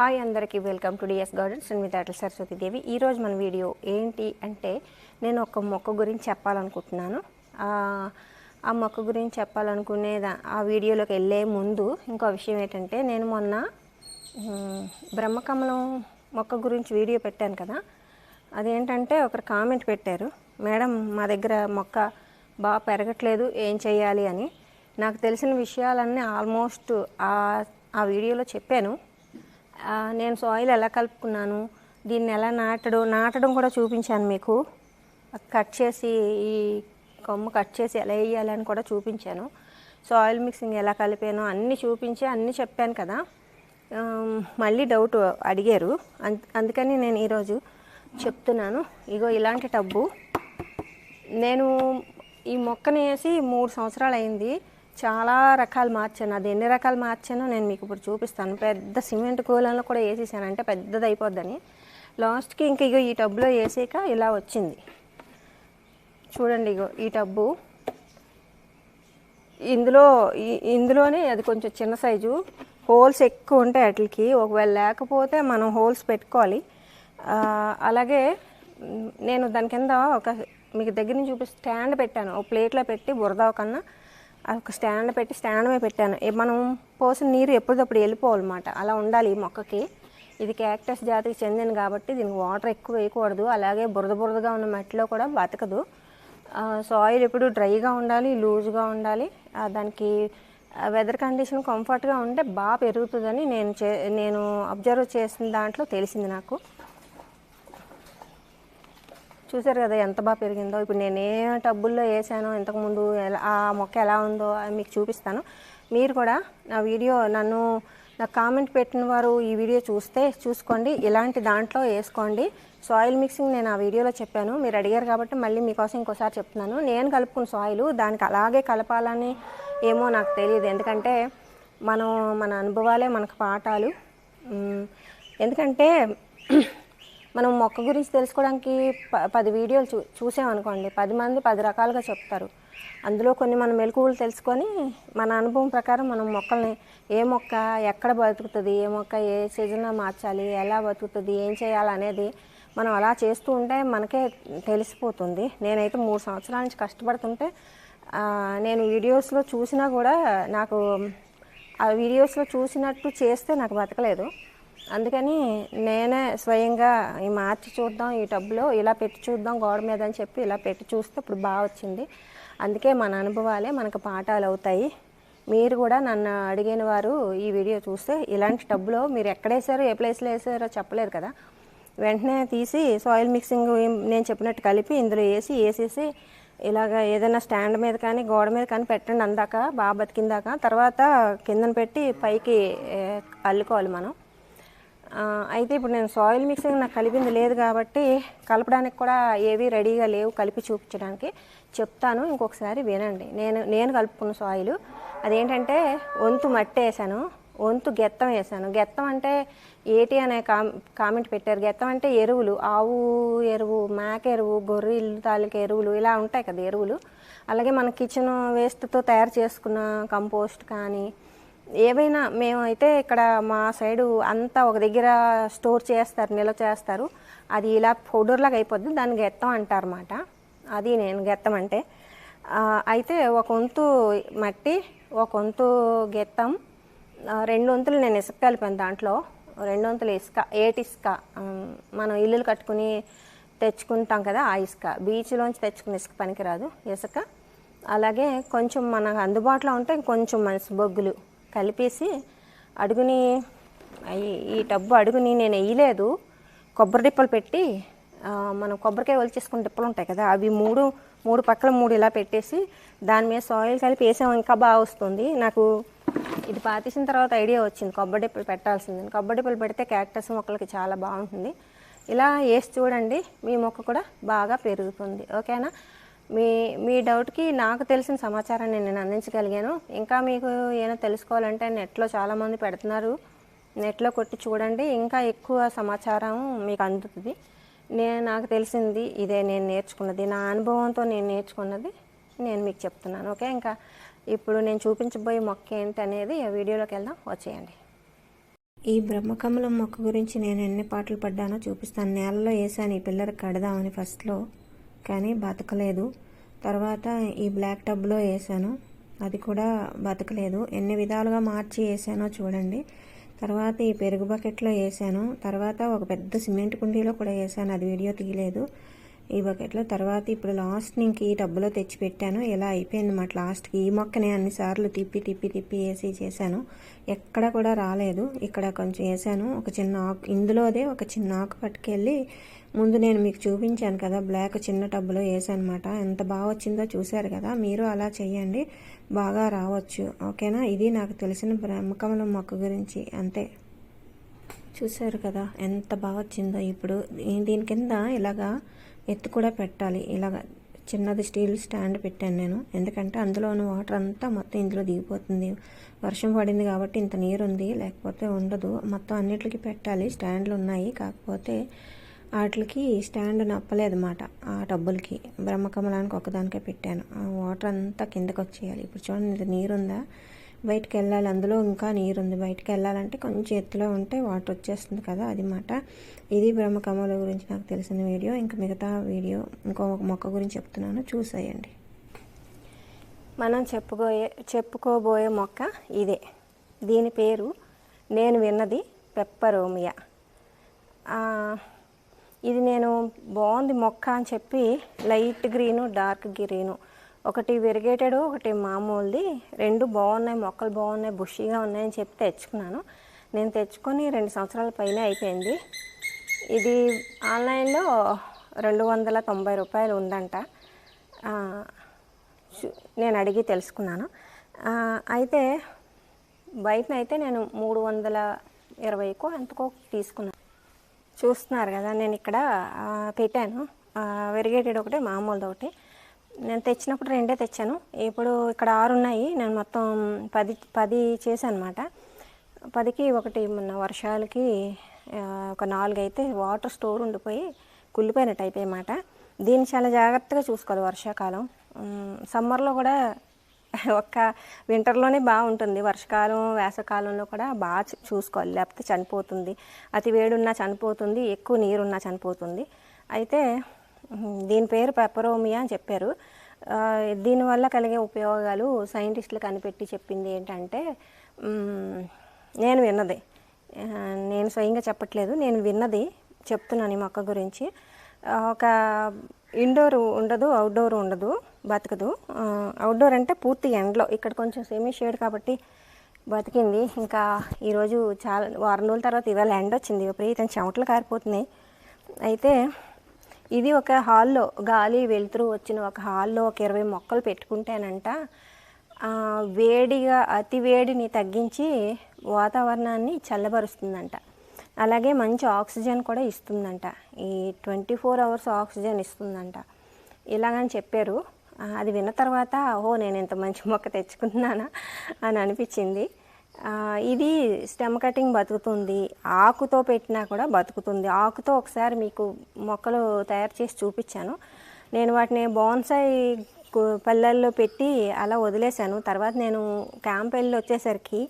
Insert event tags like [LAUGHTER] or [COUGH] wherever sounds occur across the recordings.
Hi అందరికీ welcome to DS gardens నేను మీ దాటల సరస్వతి దేవి. ఈరోజు మన వీడియో ఏంటి అంటే నేను ఒక మొక్క గురించి చెప్పాలనుకుంటున్నాను. ఆ, మొక్క గురించి చెప్పాలనుకునేదా ఆ వీడియోలోకి వెళ్ళే ముందు ఇంకో విషయం ఏంటంటే నేను మొన్న బ్రహ్మకమలం మొక్క గురించి వీడియో పెట్టాను కదా. అదేంటంటే ఒకరు కామెంట్ పెట్టారు మేడం మా దగ్గర మొక్క బాగా పెరగట్లేదు ఏం చేయాలి? అని. నాకు తెలిసిన విషయాలన్నీ ఆల్మోస్ట్ ఆ ఆ వీడియోలో చెప్పాను. నేను సాయిల్ ఎలా కలుపుకున్నాను దీన్ని ఎలా నాటడం నాటడం కూడా చూపించాను మీకు. కట్ చేసి ఈ కొమ్ము కట్ చేసి ఎలా వేయాలని కూడా చూపించాను. సాయిల్ మిక్సింగ్ ఎలా కలిపాను అన్నీ చూపించి అన్నీ చెప్పాను కదా. మళ్ళీ డౌట్ అడిగారు. అందుకని నేను ఈరోజు చెప్తున్నాను. ఇగో ఇలాంటి టబ్బు. నేను ఈ మొక్కని వేసి మూడు సంవత్సరాలు అయింది. చాలా రకాలు మార్చాను. అది ఎన్ని రకాలు మార్చానో నేను మీకు ఇప్పుడు చూపిస్తాను. పెద్ద సిమెంట్ కూలంలో కూడా వేసేసాను. అంటే పెద్దది అయిపోద్దని లాస్ట్కి ఇంక ఇగో ఈ టబ్లో వేసాక ఇలా వచ్చింది. చూడండి ఇగో ఈ టబ్బు. ఇందులో ఇందులోనే అది కొంచెం చిన్న సైజు. హోల్స్ ఎక్కువ ఉంటాయి వాటికి. ఒకవేళ లేకపోతే మనం హోల్స్ పెట్టుకోవాలి. అలాగే నేను దాని కింద ఒక మీకు దగ్గర నుంచి చూపి స్టాండ్ పెట్టాను. ఒక ప్లేట్లో పెట్టి బురద కన్నా ఒక స్టాండ్ పెట్టి స్టాండ్ మీద పెట్టాను మనం పోసిన నీరు ఎప్పటికప్పుడు వెళ్ళిపోవాలన్నమాట. అలా ఉండాలి ఈ మొక్కకి. ఇది క్యాక్టస్ జాతికి చెందింది కాబట్టి దీనికి వాటర్ ఎక్కువ వేయకూడదు. అలాగే బురద బురదగా ఉన్న మట్టిలో కూడా బతకదు. సాయిల్ ఎప్పుడు డ్రైగా ఉండాలి లూజ్గా ఉండాలి. దానికి వెదర్ కండిషన్ కంఫర్ట్గా ఉంటే బాగా పెరుగుతుందని నేను చే నేను అబ్జర్వ్ చేసిన దాంట్లో తెలిసింది నాకు. చూసారు కదా ఎంత బాగా పెరిగిందో. ఇప్పుడు నేను ఏ టబ్బుల్లో వేసానో ఇంతకుముందు ఎలా ఆ మొక్క ఎలా ఉందో అని మీకు చూపిస్తాను. మీరు కూడా నా వీడియో నన్ను నాకు కామెంట్ పెట్టిన వారు ఈ వీడియో చూస్తే చూసుకోండి. ఇలాంటి దాంట్లో వేసుకోండి. సాయిల్ మిక్సింగ్ నేను ఆ వీడియోలో చెప్పాను. మీరు అడిగారు కాబట్టి మళ్ళీ మీకోసం ఇంకోసారి చెప్తున్నాను. నేను కలుపుకున్న సాయిల్ దానికి అలాగే కలపాలని ఏమో నాకు తెలియదు. ఎందుకంటే మనం మన అనుభవాలే మనకు పాఠాలు. ఎందుకంటే మనం మొక్క గురించి తెలుసుకోవడానికి ప- పది వీడియోలు చూ చూసామనుకోండి పది మంది పది రకాలుగా చెప్తారు. అందులో కొన్ని మన మెలకువలు తెలుసుకొని మన అనుభవం ప్రకారం మనం మొక్కల్ని ఏ మొక్క ఎక్కడ బతుకుతుంది ఏ మొక్క ఏ సీజన్లో మార్చాలి ఎలా బతుకుతుంది ఏం చేయాలి అనేది మనం అలా చేస్తూ ఉంటే మనకే తెలిసిపోతుంది. నేనైతే మూడు సంవత్సరాల నుంచి కష్టపడుతుంటే నేను వీడియోస్లో చూసినా కూడా నాకు ఆ వీడియోస్లో చూసినట్టు చేస్తే నాకు బతకలేదు. అందుకని నేనే స్వయంగా ఈ మార్చి చూద్దాం ఈ టబ్లో ఇలా పెట్టి చూద్దాం గోడ మీద అని చెప్పి ఇలా పెట్టి చూస్తే ఇప్పుడు బాగా వచ్చింది. అందుకే మన అనుభవాలే మనకు పాఠాలు అవుతాయి. మీరు కూడా నన్ను అడిగిన వారు ఈ వీడియో చూస్తే ఇలాంటి టబ్లో మీరు ఎక్కడ వేసారో ఏ ప్లేస్లో వేసారో చెప్పలేరు కదా. వెంటనే తీసి సాయిల్ మిక్సింగ్ నేను చెప్పినట్టు కలిపి ఇందులో వేసి వేసేసి ఇలాగ ఏదైనా స్టాండ్ మీద కానీ గోడ మీద కానీ పెట్టండి అందాక బాగా బతికిందాక. తర్వాత కిందన పెట్టి పైకి అల్లుకోవాలి మనం. అయితే ఇప్పుడు నేను సాయిల్ మిక్సింగ్ నాకు కలిపింది లేదు కాబట్టి కలపడానికి కూడా ఏవి రెడీగా లేవు కలిపి చూపించడానికి చెప్తాను ఇంకొకసారి వినండి. నేను నేను కలుపుకున్న సాయిల్ అదేంటంటే వంతు మట్టి వేసాను వంతు గెత్తం వేసాను. గెత్తం అంటే ఏటి అనే కా కామెంట్ పెట్టారు. గెత్తం అంటే ఎరువులు ఆవు ఎరువు మేక ఎరువు గొర్రెలు తాలూకు ఎరువులు ఇలా ఉంటాయి కదా ఎరువులు. అలాగే మన కిచెన్ వేస్ట్తో తయారు చేసుకున్న కంపోస్ట్ కానీ ఏవైనా మేమైతే ఇక్కడ మా సైడు అంతా ఒక దగ్గర స్టోర్ చేస్తారు నిల్వ చేస్తారు. అది ఇలా పౌడర్లాగా అయిపోద్ది దాన్ని గెత్తం అంటారన్నమాట. అది నేను గెత్తం అంటే. అయితే ఒక వంతు మట్టి ఒక వంతు గెత్తం రెండు వంతులు నేను ఇసుక కలిపాను దాంట్లో. రెండు వంతులు ఇసుక ఏటి ఇసుక. మనం ఇల్లులు కట్టుకుని తెచ్చుకుంటాం కదా ఆ ఇసుక. బీచ్లోంచి తెచ్చుకున్న ఇసుక పనికిరాదు ఇసుక. అలాగే కొంచెం మనకు అందుబాటులో ఉంటే కొంచెం మనసు బొగ్గులు. కలిపేసి అడుగుని ఈ టబ్బు అడుగుని నేను వేయలేదు. కొబ్బరి డిప్పలు పెట్టి మనం కొబ్బరికాయ ఒలిచేసుకున్న డిప్పలు ఉంటాయి కదా అవి మూడు మూడు పక్కల మూడు ఇలా పెట్టేసి దాని మీద సాయిల్ కలిపి వేసాం ఇంకా బాగా వస్తుంది. నాకు ఇది పాతేసిన తర్వాత ఐడియా వచ్చింది కొబ్బరి డిప్పలు పెట్టాల్సింది కొబ్బరి డిప్పలు పెడితే క్యాక్టస్ మొక్కలకి చాలా బాగుంటుంది. ఇలా వేసి చూడండి మీ మొక్క కూడా బాగా పెరుగుతుంది. ఓకేనా? మీ మీ డౌట్కి నాకు తెలిసిన సమాచారాన్ని నేను అందించగలిగాను. ఇంకా మీకు ఏమైనా తెలుసుకోవాలంటే నెట్లో చాలామంది పెడుతున్నారు. నెట్లో కొట్టి చూడండి. ఇంకా ఎక్కువ సమాచారం మీకు అందుతుంది. నేను నాకు తెలిసింది ఇదే నేను నేర్చుకున్నది. నా అనుభవంతో నేను నేర్చుకున్నది నేను మీకు చెప్తున్నాను. ఓకే? ఇంకా ఇప్పుడు నేను చూపించబోయే మొక్క ఏంటి అనేది వీడియోలోకి వెళ్దాం. వచ్చేయండి. ఈ బ్రహ్మకమలం మొక్క గురించి నేను ఎన్ని పాటలు పడ్డానో చూపిస్తాను. నేలలో వేసాను ఈ పిల్లరికి కడదామని ఫస్ట్లో కానీ బతకలేదు. తర్వాత ఈ బ్లాక్ టబ్లో వేసాను. అది కూడా బతకలేదు. ఎన్ని విధాలుగా మార్చి వేసానో చూడండి. తర్వాత ఈ పెరుగు బకెట్లో వేసాను. తర్వాత ఒక పెద్ద సిమెంట్ కుండీలో కూడా వేసాను. అది వీడియో తీయలేదు. ఈ బకెట్లో తర్వాత ఇప్పుడు లాస్ట్ ఇంక ఈ టబ్బులో తెచ్చి పెట్టాను. ఇలా అయిపోయింది మాట లాస్ట్కి. ఈ మొక్కనే అన్నిసార్లు తిప్పి తిప్పి తిప్పి వేసి చేశాను. ఎక్కడ కూడా రాలేదు. ఇక్కడ కొంచెం వేసాను. ఒక చిన్న ఆకు ఇందులోదే ఒక చిన్న ఆకు పట్టుకెళ్ళి ముందు నేను మీకు చూపించాను కదా బ్లాక్ చిన్న టబ్బులో వేసాను అనమాట ఎంత బాగా వచ్చిందో చూశారు కదా మీరు అలా చేయండి బాగా రావచ్చు. ఓకేనా? ఇది నాకు తెలిసిన బ్రహ్మకమల మొక్క గురించి అంతే. చూశారు కదా ఎంత బాగా వచ్చిందో ఇప్పుడు. దీని కింద ఇలాగా ఎత్తు కూడా పెట్టాలి. ఇలాగ చిన్నది స్టీల్ స్టాండ్ పెట్టాను నేను. ఎందుకంటే అందులోని వాటర్ అంతా మొత్తం ఇందులో దిగిపోతుంది. వర్షం పడింది కాబట్టి ఇంత నీరు ఉంది లేకపోతే ఉండదు. మొత్తం అన్నిటికీ పెట్టాలి. స్టాండ్లు ఉన్నాయి కాకపోతే వాటికి స్టాండ్ నప్పలేదు అన్నమాట ఆ టబ్బులకి. బ్రహ్మకమలానికి ఒకదానికే పెట్టాను. ఆ వాటర్ అంతా కిందకు వచ్చేయాలి ఇప్పుడు చూడండి నీరు ఉందా బయటికి వెళ్ళాలి అందులో ఇంకా నీరు ఉంది వెళ్ళాలంటే కొంచెం ఎత్తులో ఉంటే వాటర్ వచ్చేస్తుంది కదా అది మాట. ఇది బ్రహ్మకమల గురించి నాకు తెలిసిన వీడియో. ఇంకా మిగతా వీడియో ఇంకో ఒక మొక్క గురించి చెప్తున్నాను. చూసేయండి. మనం చెప్పుకోయే చెప్పుకోబోయే మొక్క ఇదే. దీని పేరు నేను విన్నది పెప్పరోమియా ఇది నేను బాగుంది మొక్క అని చెప్పి లైట్ గ్రీను డార్క్ గ్రీను. ఒకటి విరిగేటెడ్ ఒకటి మామూలుది. రెండు బాగున్నాయి మొక్కలు బాగున్నాయి బుషీగా ఉన్నాయని చెప్పి తెచ్చుకున్నాను. నేను తెచ్చుకొని రెండు సంవత్సరాల పైన అయిపోయింది. ఇది ఆన్లైన్లో రెండు వందల తొంభై రూపాయలు ఉందంట. నేను అడిగి తెలుసుకున్నాను. అయితే బయటన అయితే నేను మూడు వందల ఇరవైకో ఎంతకో తీసుకున్నాను చూస్తున్నారు కదా నేను ఇక్కడ పెట్టాను. వెరిగేటెడ్ ఒకటి మామూలుది ఒకటి. నేను తెచ్చినప్పుడు రెండే తెచ్చాను. ఇప్పుడు ఇక్కడ ఆరు ఉన్నాయి. నేను మొత్తం పది పది చేశాను అనమాట పదికి ఒకటి మొన్న వర్షాలకి ఒక నాలుగు అయితే వాటర్ స్టోర్ ఉండిపోయి కుళ్ళిపోయినట్టు అయిపోయామాట దీన్ని చాలా జాగ్రత్తగా చూసుకోవాలి వర్షాకాలం. సమ్మర్లో కూడా [LAUGHS] ఒక్క వింటర్లోనే బాగుంటుంది. వర్షకాలం వేసవకాలంలో కూడా బాగా చూసుకోవాలి. లేకపోతే చనిపోతుంది. అతి వేడున్నా చనిపోతుంది. ఎక్కువ నీరున్నా చనిపోతుంది. అయితే దీని పేరు పెపరోమియా అని చెప్పారు. దీనివల్ల కలిగే ఉపయోగాలు సైంటిస్టులు కనిపెట్టి చెప్పింది ఏంటంటే నేను విన్నది. నేను స్వయంగా చెప్పట్లేదు. నేను విన్నది చెప్తున్నాను ఈ మొక్క గురించి. ఒక ఇండోర్ ఉండదు అవుట్డోర్ ఉండదు. బతకదు. అవుట్డోర్ అంటే పూర్తి ఎండలో. ఇక్కడ కొంచెం సెమీ షేడ్ కాబట్టి బతికింది. ఇంకా ఈరోజు చాలా వారం రోజుల తర్వాత ఇవాళ ఎండ వచ్చింది. విపరీతం చెమటలు కారిపోతున్నాయి. అయితే ఇది ఒక హాల్లో గాలి వెలుతురు వచ్చిన ఒక హాల్లో ఒక ఇరవై మొక్కలు పెట్టుకుంటేనంట. వేడిగా అతి వేడిని తగ్గించి వాతావరణాన్ని చల్లబరుస్తుందంట. అలాగే మంచి ఆక్సిజన్ కూడా ఇస్తుందంట. ఈ ట్వంటీ ఫోర్ అవర్స్ ఆక్సిజన్ ఇస్తుందంట. ఇలాగని చెప్పారు. అది విన్న తర్వాత ఓహో నేను ఇంత మంచి మొక్క తెచ్చుకున్నానా అని అనిపించింది. ఇది స్టెమ్ కటింగ్ బతుకుతుంది. ఆకుతో పెట్టినా కూడా బతుకుతుంది. ఆకుతో ఒకసారి మీకు మొక్కలు తయారు చేసి చూపించాను. నేను వాటిని బోన్సాయి పల్లెల్లో పెట్టి అలా వదిలేశాను. తర్వాత నేను క్యాంప్ వెళ్ళి వచ్చేసరికి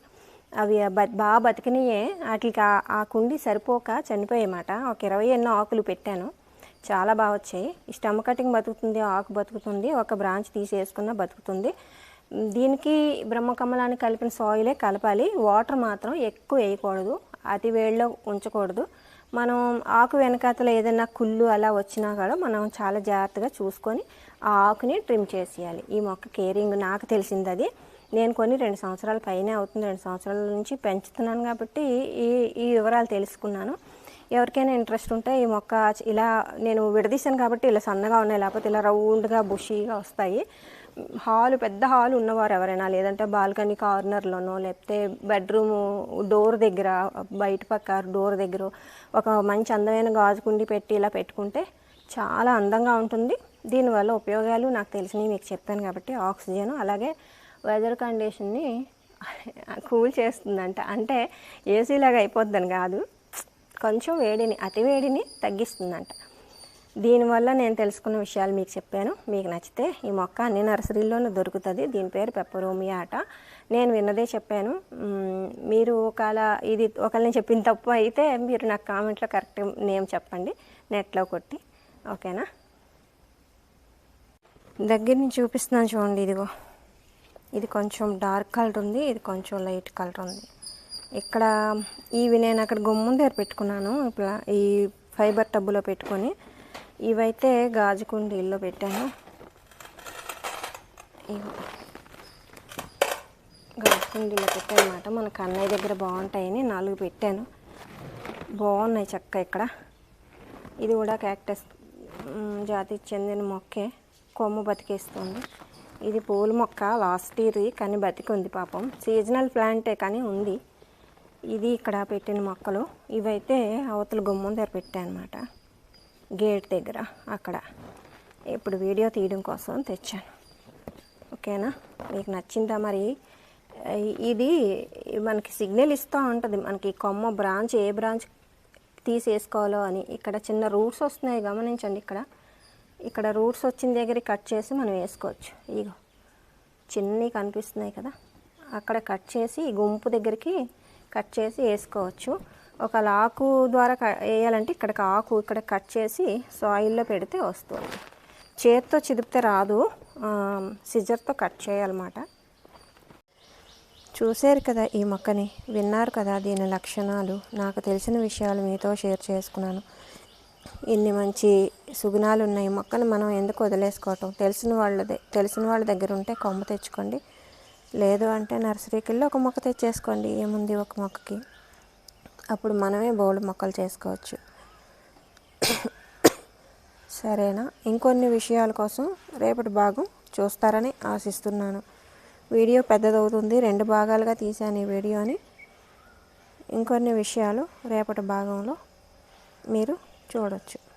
అవి బాగా బతికినాయే. వాటికి ఆ- కుండి సరిపోక చనిపోయాయన్నమాట ఒక ఇరవై ఎన్నో ఆకులు పెట్టాను. చాలా బాగా వచ్చాయి. ఈ స్టెమ్ కటింగ్ బతుకుతుంది ఆకు బతుకుతుంది ఒక బ్రాంచ్ తీసేసుకున్న బతుకుతుంది. దీనికి బ్రహ్మకమలాన్ని కలిపిన సాయిలే కలపాలి. వాటర్ మాత్రం ఎక్కువ వేయకూడదు అతి వేడిలో ఉంచకూడదు. మనం ఆకు వెనకాతల ఏదైనా కుళ్ళు అలా వచ్చినా కూడా మనం చాలా జాగ్రత్తగా చూసుకొని ఆ ఆకుని ట్రిమ్ చేసేయాలి. ఈ మొక్క కేరింగ్ నాకు తెలిసింది అది. నేను కొన్ని రెండు సంవత్సరాల పైనే అవుతుంది రెండు సంవత్సరాల నుంచి పెంచుతున్నాను కాబట్టి ఈ ఈ వివరాలు తెలుసుకున్నాను. ఎవరికైనా ఇంట్రెస్ట్ ఉంటే ఈ మొక్క ఇలా నేను విడదీశాను కాబట్టి ఇలా సన్నగా ఉన్నాయి లేకపోతే ఇలా రౌండ్గా బుషీగా వస్తాయి. హాల్ పెద్ద హాల్ ఉన్నవారు ఎవరైనా లేదంటే బాల్కనీ కార్నర్లోనో లేకపోతే బెడ్రూమ్ డోర్ దగ్గర బయట పక్క డోర్ దగ్గర ఒక మంచి అందమైన గాజు కుండి పెట్టి ఇలా పెట్టుకుంటే చాలా అందంగా ఉంటుంది. దీనివల్ల ఉపయోగాలు నాకు తెలిసినవి మీకు చెప్పాను కాబట్టి ఆక్సిజన్ అలాగే వెదర్ కండిషన్ని కూల్ చేస్తుందంట. అంటే ఏసీలాగా అయిపోద్దని కాదు. కొంచెం వేడిని అతి వేడిని తగ్గిస్తుందంట. దీనివల్ల నేను తెలుసుకున్న విషయాలు మీకు చెప్పాను. మీకు నచ్చితే ఈ మొక్క అన్ని నర్సరీల్లోనూ దొరుకుతుంది. దీని పేరు పెప్పరోమియా ఆట. నేను విన్నదే చెప్పాను. మీరు ఒకవేళ ఇది ఒకళ్ళని చెప్పిన తప్పు అయితే మీరు నాకు కామెంట్లో కరెక్ట్ నేమ్ చెప్పండి. నెట్లో కొట్టి. ఓకేనా? దగ్గర నుంచి చూపిస్తున్నాను చూడండి ఇదిగో. ఇది కొంచెం డార్క్ కలర్ ఉంది. ఇది కొంచెం లైట్ కలర్ ఉంది. ఇక్కడ ఇవి నేను అక్కడ గుమ్మం దగ్గర పెట్టుకున్నాను. ఇప్పుడు ఈ ఫైబర్ టబ్బులో పెట్టుకొని ఇవైతే గాజు కుండీల్లో పెట్టాను. గాజు కుండీలో పెట్టాను అనమాట మన కన్నయ్య దగ్గర బాగుంటాయని నాలుగు పెట్టాను. బాగున్నాయి చక్క ఇక్కడ. ఇది కూడా క్యాక్టస్ జాతికి చెందిన మొక్కే. కొమ్ము బతికేస్తుంది. ఇది పూల మొక్క లాస్ట్ ఇయర్ కానీ బతికి ఉంది పాపం. సీజనల్ ప్లాంటే కానీ ఉంది. ఇది ఇక్కడ పెట్టిన మొక్కలు. ఇవైతే అవతల గుమ్మం దగ్గర పెట్టానమాట. అనమాట గేట్ దగ్గర అక్కడ. ఇప్పుడు వీడియో తీయడం కోసం తెచ్చాను. ఓకేనా? మీకు నచ్చిందా మరి? ఇది మనకి సిగ్నల్ ఇస్తూ ఉంటుంది. మనకి కొమ్మ బ్రాంచ్ ఏ బ్రాంచ్ తీసేసుకోవాలో అని. ఇక్కడ చిన్న రూట్స్ వస్తున్నాయి గమనించండి ఇక్కడ. ఇక్కడ రూట్స్ వచ్చిన దగ్గర కట్ చేసి మనం వేసుకోవచ్చు. ఇగో చిన్నవి కనిపిస్తున్నాయి కదా. అక్కడ కట్ చేసి గుంపు దగ్గరికి కట్ చేసి వేసుకోవచ్చు. ఒక ఆకు ద్వారా క- వేయాలంటే ఇక్కడికి ఆకు ఇక్కడ కట్ చేసి సాయిల్లో పెడితే వస్తుంది. చేతితో చిదిపితే రాదు. సిజర్తో కట్ చేయాలన్నమాట. చూశారు కదా ఈ మొక్కని? విన్నారు కదా దీని లక్షణాలు? నాకు తెలిసిన విషయాలు మీతో షేర్ చేసుకున్నాను. ఇన్ని మంచి సుగుణాలు ఉన్నాయి ఈ మొక్కను మనం ఎందుకు వదిలేసుకోవటం? తెలిసిన వాళ్ళదే తెలిసిన వాళ్ళ దగ్గర ఉంటే కొమ్మ తెచ్చుకోండి. లేదు అంటే నర్సరీకి వెళ్ళి ఒక మొక్క తెచ్చేసుకోండి ఏముంది ఒక మొక్కకి. అప్పుడు మనమే బౌల్ మొక్కలు చేసుకోవచ్చు. సరేనా? ఇంకొన్ని విషయాల కోసం రేపటి భాగం చూస్తారని ఆశిస్తున్నాను. వీడియో పెద్దదవుతుంది రెండు భాగాలుగా తీశాను ఈ వీడియోని. ఇంకొన్ని విషయాలు రేపటి భాగంలో మీరు చూడొచ్చు.